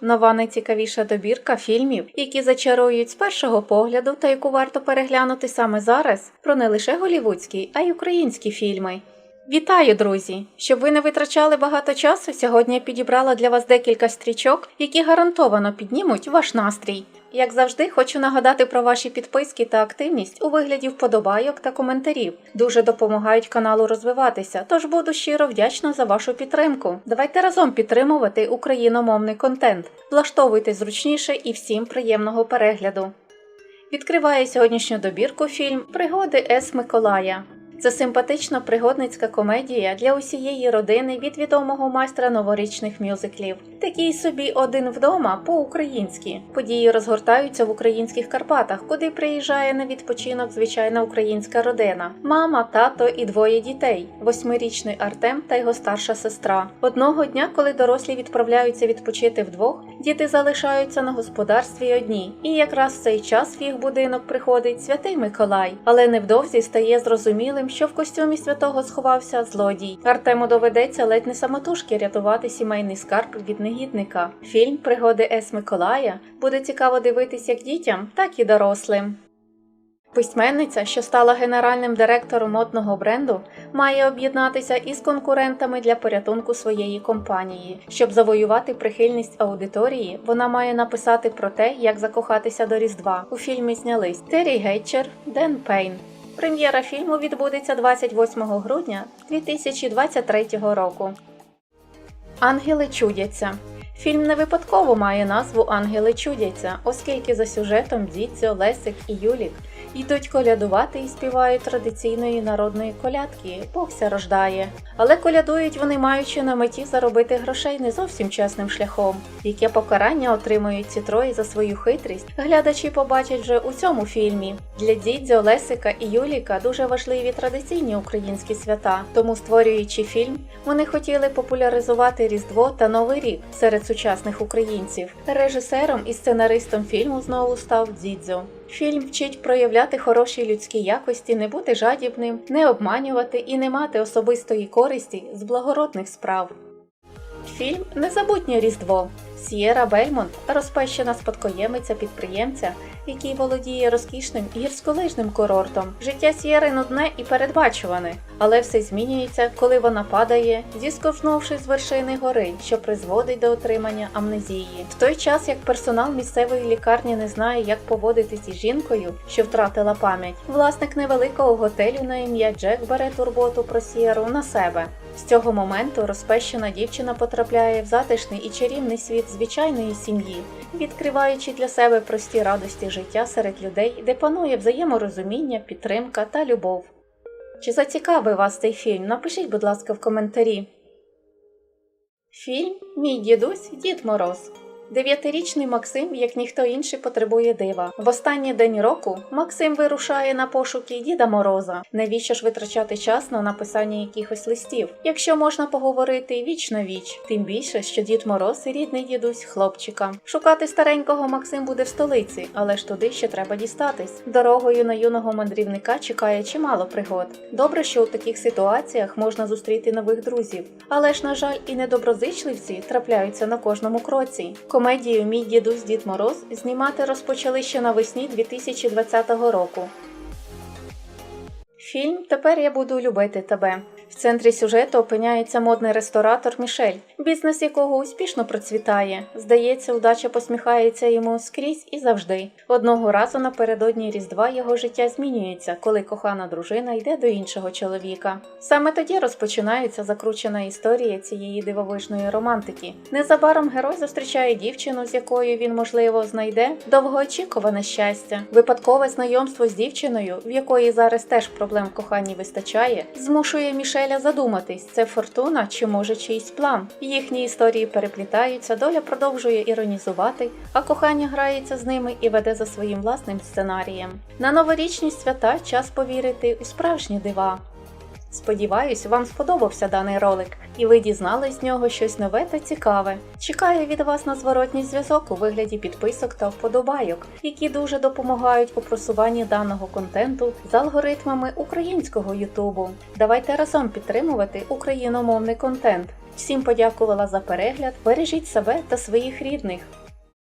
Нова найцікавіша добірка фільмів, які зачарують з першого погляду та яку варто переглянути саме зараз, про не лише голівудські, а й українські фільми. Вітаю, друзі! Щоб ви не витрачали багато часу, сьогодні я підібрала для вас декілька стрічок, які гарантовано піднімуть ваш настрій. Як завжди, хочу нагадати про ваші підписки та активність у вигляді вподобайок та коментарів. Дуже допомагають каналу розвиватися, тож буду щиро вдячна за вашу підтримку. Давайте разом підтримувати україномовний контент. Влаштовуйте зручніше і всім приємного перегляду. Відкриває сьогоднішню добірку фільм Пригоди С. Миколая. Це симпатична пригодницька комедія для усієї родини від відомого майстра новорічних мюзиклів. Такий собі один вдома по-українськи. Події розгортаються в українських Карпатах, куди приїжджає на відпочинок звичайна українська родина: мама, тато і двоє дітей: восьмирічний Артем та його старша сестра. Одного дня, коли дорослі відправляються відпочити вдвох, діти залишаються на господарстві одні. І якраз в цей час в їх будинок приходить святий Миколай, але невдовзі стає зрозумілим, що в костюмі святого сховався злодій. Артему доведеться ледь не самотужки рятувати сімейний скарб від негідника. Фільм Пригоди С. Миколая буде цікаво дивитись як дітям, так і дорослим. Письменниця, що стала генеральним директором модного бренду, має об'єднатися із конкурентами для порятунку своєї компанії. Щоб завоювати прихильність аудиторії, вона має написати про те, як закохатися до Різдва. У фільмі знялись Террі Гетчер, Ден Пейн. Прем'єра фільму відбудеться 28 грудня 2023 року. Ангели чудяться. Фільм не випадково має назву Ангели чудяться, оскільки за сюжетом Дідзьо, Лесик і Юлік йдуть колядувати і співають традиційної народної колядки Богся рождає. Але колядують вони, маючи на меті заробити грошей не зовсім чесним шляхом. Яке покарання отримують ці троє за свою хитрість, глядачі побачать вже у цьому фільмі. Для Дідзьо, Лесика і Юліка дуже важливі традиційні українські свята, тому створюючи фільм, вони хотіли популяризувати Різдво та Новий рік серед сучасних українців. Режисером і сценаристом фільму знову став Дідзьо. Фільм вчить проявляти хороші людські якості, не бути жадібним, не обманювати і не мати особистої користі з благородних справ. Фільм Незабутнє Різдво. Сієра Бельмонт розпещена спадкоємиця підприємця, який володіє розкішним гірськолижним курортом. Життя Сієри нудне і передбачуване, але все змінюється, коли вона падає, зісковзнувши з вершини гори, що призводить до отримання амнезії. В той час як персонал місцевої лікарні не знає, як поводитись із жінкою, що втратила пам'ять, власник невеликого готелю на ім'я Джек бере турботу про Сієру на себе. З цього моменту розпещена дівчина потрапляє в затишний і чарівний світ звичайної сім'ї, відкриваючи для себе прості радості життя серед людей, де панує взаєморозуміння, підтримка та любов. Чи зацікавив вас цей фільм? Напишіть, будь ласка, в коментарі. Фільм Мій дідусь Дід Мороз. Дев'ятирічний Максим, як ніхто інший, потребує дива. В останній день року Максим вирушає на пошуки Діда Мороза. Навіщо ж витрачати час на написання якихось листів, якщо можна поговорити віч на віч, тим більше, що Дід Мороз рідний дідусь хлопчика. Шукати старенького Максим буде в столиці, але ж туди ще треба дістатись. Дорогою на юного мандрівника чекає чимало пригод. Добре, що у таких ситуаціях можна зустріти нових друзів, але ж, на жаль, і недоброзичливці трапляються на кожному кроці. Комедію Мій дідусь Дід Мороз знімати розпочали ще навесні 2020 року. Фільм Тепер я буду любити тебе. Центрі сюжету опиняється модний ресторатор Мішель, бізнес якого успішно процвітає. Здається, удача посміхається йому скрізь і завжди. Одного разу напередодні Різдва його життя змінюється, коли кохана дружина йде до іншого чоловіка. Саме тоді розпочинається закручена історія цієї дивовижної романтики. Незабаром герой зустрічає дівчину, з якою він, можливо, знайде довгоочікуване щастя. Випадкове знайомство з дівчиною, в якої зараз теж проблем в коханні вистачає, змушує Мішеля задуматись, це фортуна чи може чийсь план. Їхні історії переплітаються, доля продовжує іронізувати, а кохання грається з ними і веде за своїм власним сценарієм. На новорічні свята час повірити у справжні дива. Сподіваюсь, вам сподобався даний ролик, і ви дізнались з нього щось нове та цікаве. Чекаю від вас на зворотній зв'язок у вигляді підписок та вподобайок, які дуже допомагають у просуванні даного контенту з алгоритмами українського Ютубу. Давайте разом підтримувати україномовний контент. Всім подякувала за перегляд. Бережіть себе та своїх рідних.